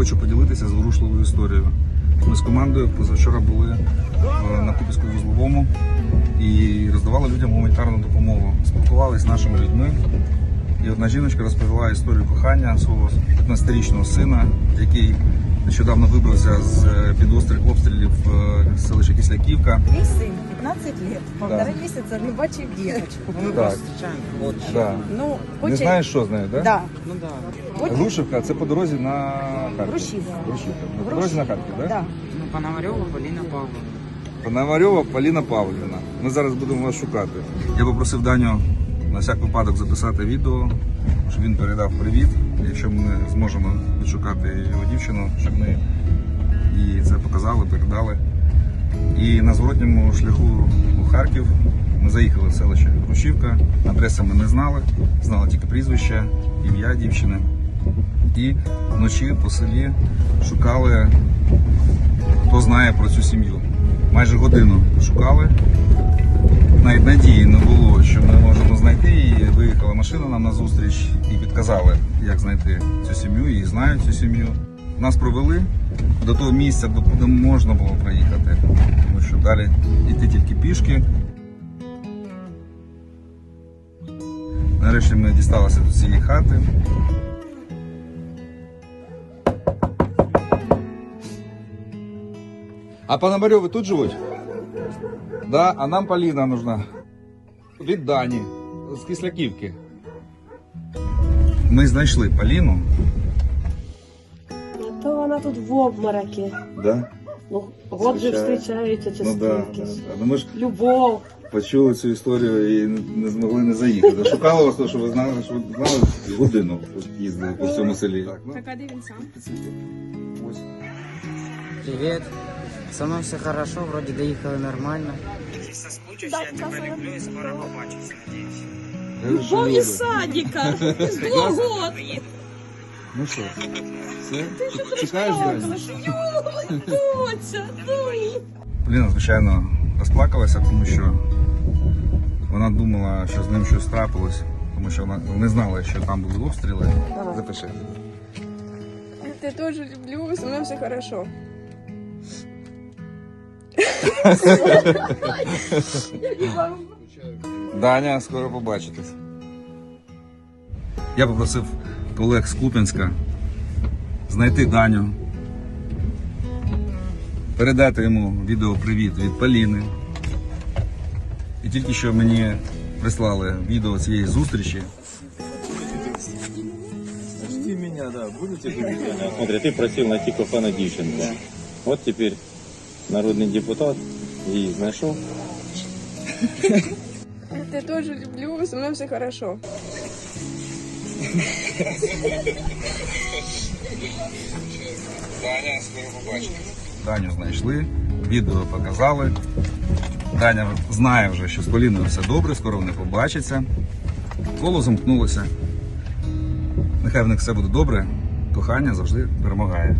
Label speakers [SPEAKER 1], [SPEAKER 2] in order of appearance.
[SPEAKER 1] хочу поділитися зворушливою історією. Ми з командою позавчора були е, на Купівську вузловому і роздавали людям гуманітарну допомогу. Спілкувалися з нашими людьми. І одна жіночка розповіла історію кохання свого 15-річного сина, який нещодавно вибрався з е, під острих обстрілів е, селища Кисляківка.
[SPEAKER 2] Мій син 15 лет, полтора місяця не бачив дівчинку.
[SPEAKER 3] Мы
[SPEAKER 1] Так.
[SPEAKER 3] просто встречаем год.
[SPEAKER 1] Да.
[SPEAKER 2] Ну,
[SPEAKER 1] Не знаєш, що з нею, так?
[SPEAKER 2] Да.
[SPEAKER 3] Ну да.
[SPEAKER 1] Грушівка це по дорозі на Харків.
[SPEAKER 2] Грушівка.
[SPEAKER 1] Грушівка. По дорозі на Харків, так?
[SPEAKER 2] Да.
[SPEAKER 3] Ну, Пономарева Полина Павловна.
[SPEAKER 1] Пономарьова Поліна Павлівна. Ми зараз будемо вас шукати. Я попросив Даню на всяк випадок записати відео, щоб він передав привіт. Якщо ми зможемо відшукати його дівчину, щоб ми їй це показали, передали. І на зворотньому шляху у Харків ми заїхали в селище Грушівка. Адреси ми не знали, знали тільки прізвище, ім'я дівчини. І вночі по селі шукали хто знає про цю сім'ю. Майже годину шукали. Навіть надії не було, що ми можемо знайти її. Виїхала машина нам на зустріч і підказали, як знайти цю сім'ю, і знають цю сім'ю. Нас провели до того місця, куди можна було проїхати, тому що далі йти тільки пішки. Нарешті ми дісталися до цієї хати. А Пономарёвы тут живуть? Да, а нам Поліна нужна. Від Дані, з Кисляківки. Ми знайшли Поліну.
[SPEAKER 4] А то вона тут в обморокі.
[SPEAKER 1] Да?
[SPEAKER 4] Ну, год же зустрічаються
[SPEAKER 1] Ну да, да, Ну, ми ж
[SPEAKER 4] Любов.
[SPEAKER 1] почули цю історію і не змогли не заїхати. Шукали вас, тому що ви знали, що ви знали годину їздили по всьому селі. Так, ну,
[SPEAKER 5] Так, а де він сам?
[SPEAKER 1] ось.
[SPEAKER 3] Со мной все хорошо, вроде доехали нормально. Соскучусь, я тебя люблю и скоро побачимся, надеюсь.
[SPEAKER 4] Любов із садика. Двох год.
[SPEAKER 1] Ну що, все? Чекаєш
[SPEAKER 4] дай.
[SPEAKER 1] Поліна, звичайно, розплакалася, тому що вона думала, що з ним щось трапилось, тому що вона не знала, що там були обстріли. Запиши.
[SPEAKER 5] Я тебе теж люблю, со мною все хорошо.
[SPEAKER 1] Даня, скоро побачитесь. Я попросив колег з Куп'янська знайти Даню, передати йому відео привіт від Поліни. І тільки що мені прислали відео цієї зустрічі.
[SPEAKER 6] Жди меня, да, будете? Смотри, ты просил найти кафе на Дівченко. Вот теперь народный депутат її знайшов.
[SPEAKER 5] Я теж люблю, со мною все хорошо.
[SPEAKER 1] Даня, скоро побачитесь. Даню знайшли, відео показали. Даня знає вже, що з Поліною все добре, скоро вони побачаться. Коло замкнулося. Нехай в них все буде добре. Кохання завжди перемагає.